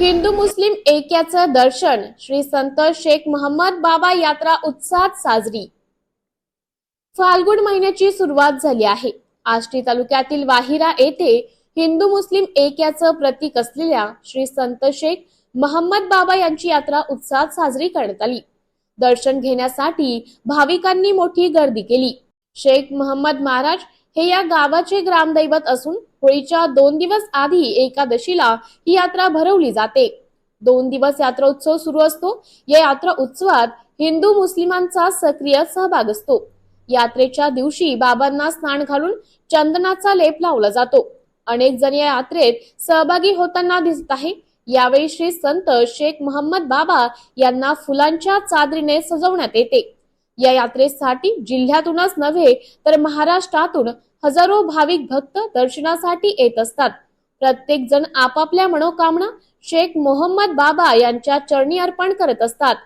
हिंदू मुस्लिम ऐक्याचं दर्शन श्री संत शेख महम्मद बाबा यात्रा उत्साहात साजरी. फाल्गुन महिन्याची सुरुवात झाली आहे. आष्टी तालुक्यातील वाहिरा येथे हिंदू मुस्लिम ऐक्याचं प्रतीक असलेल्या श्री संत शेख मोहम्मद बाबा यांची यात्रा उत्साहात साजरी करण्यात आली. दर्शन घेण्यासाठी भाविकांनी मोठी गर्दी केली. शेख मोहम्मद महाराज हे या गावाचे ग्रामदैवत असून होळीच्या दोन दिवस आधी एकादशीला ही यात्रा भरवली जाते. दोन दिवस यात्रा उत्सव सुरू असतो. या यात्रा उत्सवात हिंदू मुस्लिमांचा सक्रिय सहभाग असतो. यात्रेच्या दिवशी बाबांना स्नान घालून चंदनाचा लेप लावला जातो. अनेक जण या यात्रेत सहभागी होताना दिसत आहे. यावेळी श्री संत शेख मोहम्मद बाबा यांना फुलांच्या चादरीने सजवण्यात येते. या यात्रेसाठी जिल्ह्यातूनच नव्हे तर महाराष्ट्रातून हजारो भाविक भक्त दर्शनासाठी येत असतात. प्रत्येक जण आपापल्या मनोकामना शेख मोहम्मद बाबा यांच्या चरणी अर्पण करत असतात.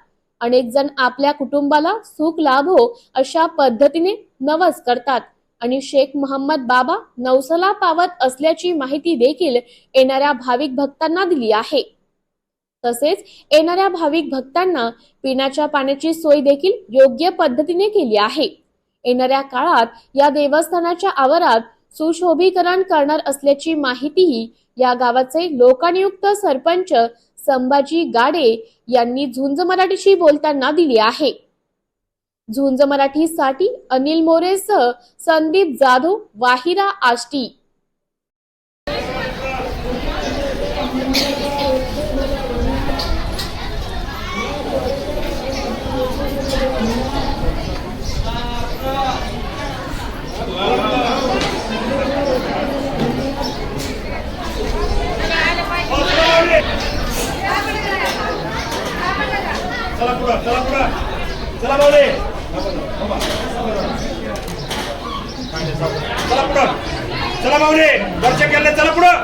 अनेक जण आपल्या कुटुंबाला सुख लाभो अशा पद्धतीने नवस करतात आणि शेख मोहम्मद बाबा नवसला पावत असल्याची माहिती देखील येणाऱ्या भाविक भक्तांना दिली आहे. तसेच येणाऱ्या भाविक भक्तांना पिण्याच्या पाण्याची सोय देखील योग्य पद्धतीने केली आहे. येणाऱ्या काळात या देवस्थानाच्या आवारात सुशोभीकरण करणार असल्याची माहितीही या गावाचे लोकानियुक्त सरपंच संभाजी गाडे यांनी झुंज मराठीशी बोलताना दिली आहे. झुंज मराठीसाठी अनिल मोरेसह संदीप जाधव वाहिरा आष्टी चला पुढं चला पुढं चला भाऊले चला पुढं चला भाऊले दर्शन केलं चला पुढं.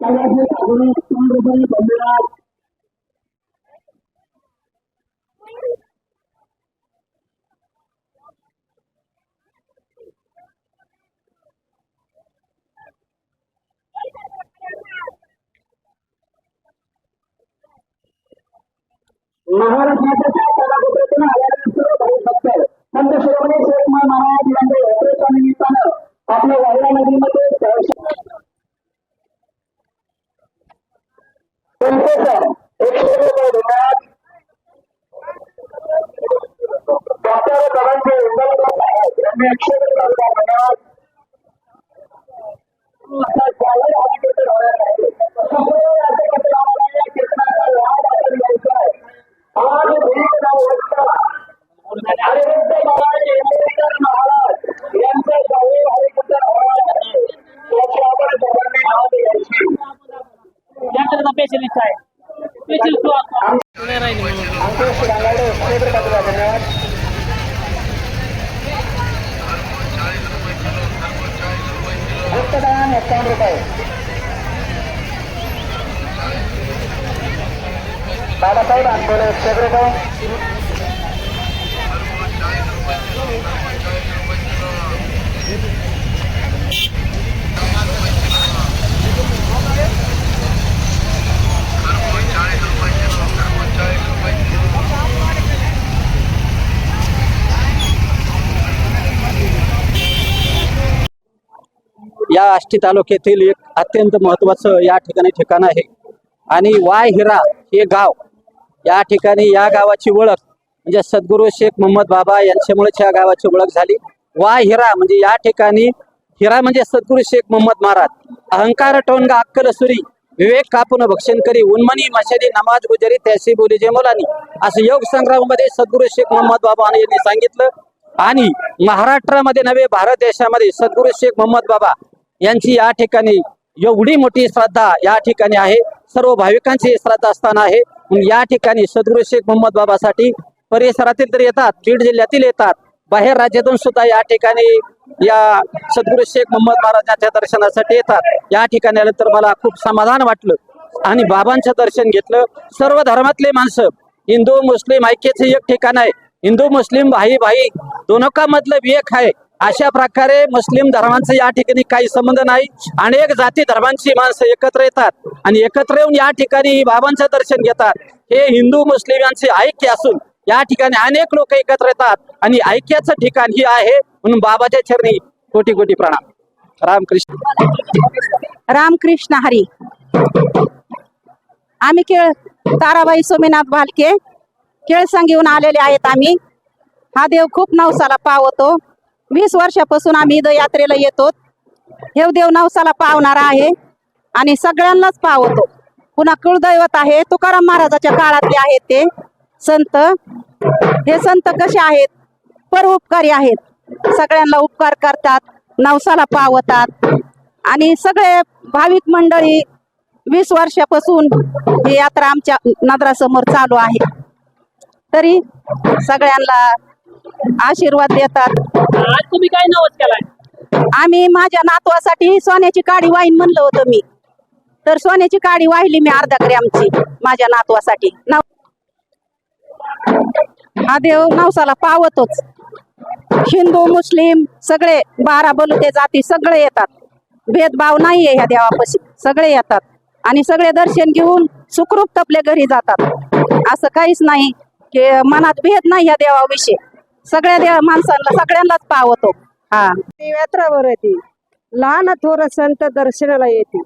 महाराष्ट्राच्या कानाकोपऱ्यातून आलेले सर्व भाविक भक्त संत शिरोमणी शेख महाराज यांच्या यात्रेच्या निमित्तानं आपल्या वाहिरा नदीमध्ये आज वाजता हरिभक्त महाराज इंद्रेकर महाराज यांचं त्याची आपण सर्वांनी स्पेशलिस्ट आहे. अंकुश रांगाडे धन्यवाद रुपये. बाबासाहेब आंदोलन एकशे या आष्टी तालुक्यातील एक अत्यंत महत्वाचं या ठिकाणी ठिकाण आहे. आणि वाय हिरा हे गाव या ठिकाणी या गावाची ओळख म्हणजे सद्गुरू शेख मोहम्मद बाबा यांच्यामुळेच या गावाची ओळख झाली. वा हिरा म्हणजे या ठिकाणी हिरा म्हणजे सद्गुरू शेख मोहम्मद महाराज. अहंकार टोनगा अक्कल सुरी विवेक कापून भक्षण करी उन्मनी मशाली नमाज गुजरी त्याशी बोली जे मुलानी. असं योग संग्रामामध्ये सद्गुरू शेख मोहम्मद बाबा यांनी सांगितलं. आणि महाराष्ट्रामध्ये नव्हे भारत देशामध्ये सद्गुरू शेख मोहम्मद बाबा यांची या ठिकाणी एवढी मोठी श्रद्धा या ठिकाणी आहे. सर्व भाविकांची श्रद्धा असताना आहे. या ठिकाणी सद्गुरू शेख मोहम्मद बाबासाठी परिसरातील तर येतात बीड जिल्ह्यातील येतात. बाहेर राज्यातून सुद्धा या ठिकाणी या सद्गुरू शेख मोहम्मद महाराजांच्या दर्शनासाठी येतात. या ठिकाणी आलं तर मला खूप समाधान वाटलं आणि बाबांचं दर्शन घेतलं. सर्व धर्मातले माणसं हिंदू मुस्लिम ऐक्याचं एक ठिकाण आहे. हिंदू मुस्लिम भाई भाई दोनोकामधलं एक आहे. अशा प्रकारे मुस्लिम धर्मांचा या ठिकाणी काही संबंध नाही अनेक जाती धर्मांची माणसं एकत्र येतात आणि एकत्र येऊन या ठिकाणी बाबांचं दर्शन घेतात. हे हिंदू मुस्लिम यांचे ऐक्य असून या ठिकाणी अनेक लोक एकत्र येतात आणि ऐक्याचं ठिकाण ही आहे म्हणून बाबाच्या चरणी कोटी कोटी प्रणाम. रामकृष्ण. रामकृष्ण हरी. आम्ही केळ ताराबाई सोमीनाथ भालके केळसंग घेऊन आलेले आहेत आम्ही. हा देव खूप नवसाला पावतो. वीस वर्षापासून आम्ही इथं यात्रेला येतो हे देव नवसाला पावणारा आहे आणि सगळ्यांनाच पावतो. पुन्हा कुळदैवत आहे तुकाराम महाराजाच्या काळातले आहेत ते संत. हे संत कसे आहेत? परोपकारी आहेत. सगळ्यांना उपकार करतात नवसाला पावतात. आणि सगळे भाविक मंडळी वीस वर्षापासून ही यात्रा आमच्या नदरासमोर चालू आहे. तरी सगळ्यांना आशीर्वाद देतात. आज तुम्ही काय नवस केलाय? आम्ही माझ्या नातवासाठी सोन्याची काडी वाहीन म्हणलं होतं मी. तर सोन्याची काडी वाहिली मी अर्धा ग्रॅमची माझ्या नातवासाठी. नव हा देव नवसाला पावतोच. हिंदू मुस्लिम सगळे बारा बलुते जाती सगळे येतात. भेदभाव नाहीये ह्या देवापाशी. सगळे येतात. आणि सगळे दर्शन घेऊन सुखरूप आपल्या घरी जातात. असं काहीच नाही की मनात भेद नाही ह्या देवाविषयी. सगळ्या देव माणसांना सगळ्यांनाच पावतो हा. ती यात्रावर येते लहान थोर संत दर्शनाला येते.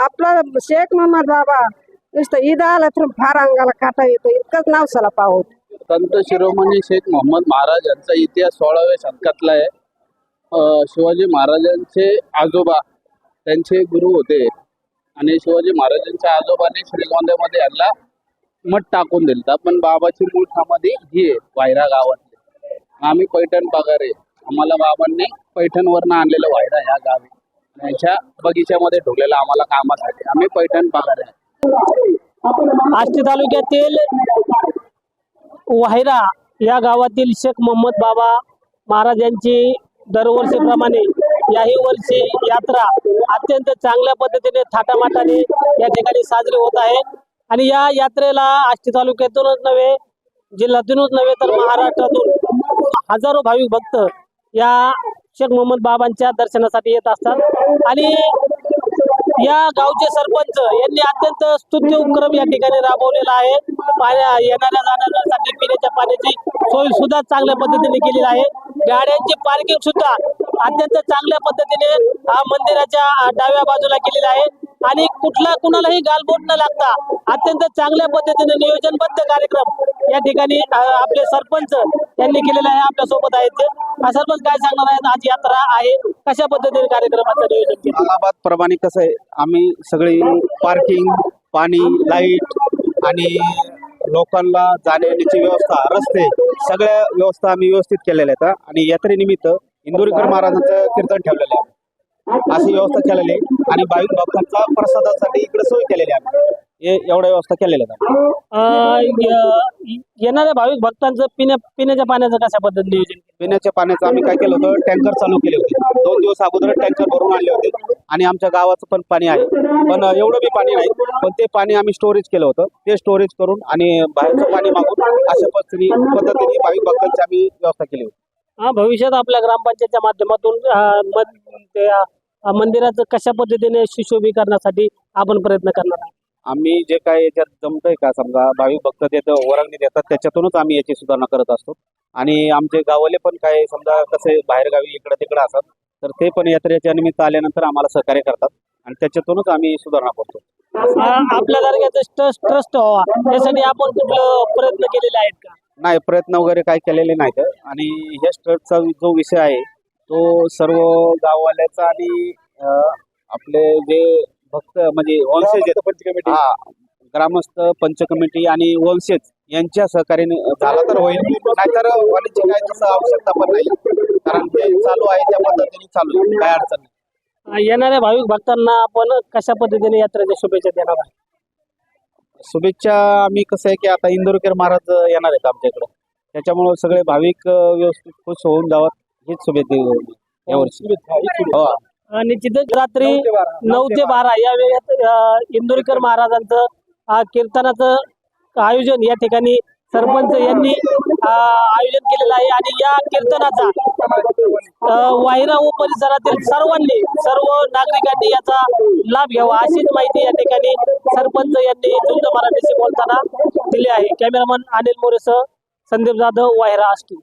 आपला शेख मोहम्मद बाबा नुसतं ईद आला तर फार अंगाला काटा येतो. इतकंच नावसाला पावत संत शिरोमणी शेख मोहम्मद महाराज यांचा इतिहास सोळाव्या शतकातला आहे. शिवाजी महाराजांचे आजोबा त्यांचे गुरु होते. आणि शिवाजी महाराजांच्या आजोबाने श्रीगोंद्यामध्ये यांना मठ टाकून दिलता पण बाबाची मूळ समाधी ही आहे वायरा गावातले. आम्ही पैठण पगार आहे. आम्हाला बाबांनी पैठणवरनं आणलेलं वायरा ह्या गावी. यांच्या बगीच्यामध्ये ठेवलेलं आम्हाला कामासाठी. आम्ही पैठण पगार आहे. आष्टी तालुक्यातील वाहिरा या गावातील शेख मोहम्मद बाबा महाराज यांची दरवर्षीप्रमाणे याही वर्षी यात्रा अत्यंत चांगल्या पद्धतीने थाटामाटाने या ठिकाणी साजरी होत आहे. आणि या यात्रेला आष्टी तालुक्यातूनच नव्हे जिल्ह्यातूनच नव्हे तर महाराष्ट्रातून हजारो भाविक भक्त या शेख मोहम्मद बाबांच्या दर्शनासाठी येत असतात. आणि या गावचे सरपंच यांनी अत्यंत स्तुत्य उपक्रम या ठिकाणी राबवलेला आहे. पाण्या येणाऱ्या जाणाऱ्यासाठी पिण्याच्या पाण्याची सोय सुद्धा चांगल्या पद्धतीने केलेली आहे. गाड्यांची पार्किंग सुद्धा अत्यंत चांगल्या पद्धतीने हा मंदिराच्या डाव्या बाजूला केलेली आहे. आणि कुठला कुणालाही गालबोट न लागता अत्यंत चांगल्या पद्धतीने नियोजनबद्ध कार्यक्रम या ठिकाणी आपले सरपंच यांनी केलेला आहे आपल्यासोबत आहेत सरपंच काय सांगणार आहेत? आज यात्रा आहे. कशा पद्धतीने कार्यक्रमाचं नियोजन केलं? अलाहाबाद प्रमाणे कसं आहे? आम्ही सगळी पार्किंग पाणी लाइट आणि लोकांना जाण्या येण्याची व्यवस्था रस्ते सगळ्या व्यवस्था आम्ही व्यवस्थित केलेल्या आहेत आणि यात्रेनिमित्त इंदोरीकर महाराजांचं कीर्तन ठेवलेलं आहे. अशी व्यवस्था केलेली आहे. आणि भाविक भक्तांचा प्रसादासाठी इकडे सोय केलेली आहे. आम्ही. हे एवढ्या व्यवस्था केलेल्या आहेत. येणाऱ्या भाविक भक्तांचं पिण्या पिण्याच्या पाण्याचं कशा पद्धतीने नियोजन केलं? पिण्याच्या पाण्याचं आम्ही काय केलं होतं? टँकर चालू केले होते. दोन दिवस अगोदर टँकर भरून आणले होते. आणि आमच्या गावाचं पण पाणी आहे. पण एवढं बी पाणी नाही. पण ते पाणी आम्ही स्टोरेज केलं होतं. ते स्टोरेज करून आणि बाहेरचं पाणी मागून अशा पद्धतीने पद्धतीने भाविक भक्तांची आम्ही व्यवस्था केली होती. हा भविष्यात आपल्या ग्रामपंचायतच्या माध्यमातून मंदिराचं कशा पद्धतीने सुशोभीकरणासाठी आपण प्रयत्न करणार आहोत? आम्ही जे काय याच्यात जमतंय का समजा भाविक भक्त देतं वरंगणी देतात त्याच्यातूनच आम्ही याची सुधारणा करत असतो. आणि आमचे गावले पण काय समजा कसे बाहेरगावी इकडं तिकडं असतात तर ते पण यात्रेच्या निमित्त आल्यानंतर आम्हाला सहकार्य करतात. आणि त्याच्यातूनच आम्ही सुधारणा करतो. आपल्या तालुक्याचं ट्रस्ट ट्रस्ट व्हावा. यासाठी आपण कुठलं प्रयत्न केलेले आहेत का? नाही प्रयत्न वगैरे काही केलेले नाहीत. आणि ह्या स्ट्रटचा जो विषय आहे तो सर्व गाववाल्याचा आणि आपले जे भक्त म्हणजे वंशज आहेत, हा ग्रामस्थ पंच कमिटी आणि वंशज यांच्या सहकार्याने झाला तर होईल. नाहीतर होण्याची काही तसं आवश्यकता पण नाही. कारण ते चालू आहे त्या पद्धतीने चालू आहे. काय अडचण नाही. येणाऱ्या भाविक भक्तांना आपण कशा पद्धतीने यात्रेच्या शुभेच्छा देणार आहे शुभेच्छा आम्ही कसं आहे की आता इंदोरकर महाराज येणार आहेत आमच्या इकडं. त्याच्यामुळे सगळे भाविक व्यवस्थित खुश होऊन जावत हीच शुभेच्छा यावर्षी. हो. आणि तिथं रात्री नऊ ते बारा या वेळात अं, इंदोरीकर महाराजांचं अं, कीर्तनाचं आयोजन या ठिकाणी सरपंच यांनी आयोजन केलेलं आहे आणि या कीर्तनाचा वायरा वाहिरा व परिसरातील सर्वांनी सर्व नागरिकांनी याचा लाभ घ्यावा अशीच माहिती या ठिकाणी सरपंच यांनी तुमच्या मराठीशी बोलताना दिली आहे. कॅमेरामन अनिल मोरेसह संदीप जाधव वाहिरा आष्टी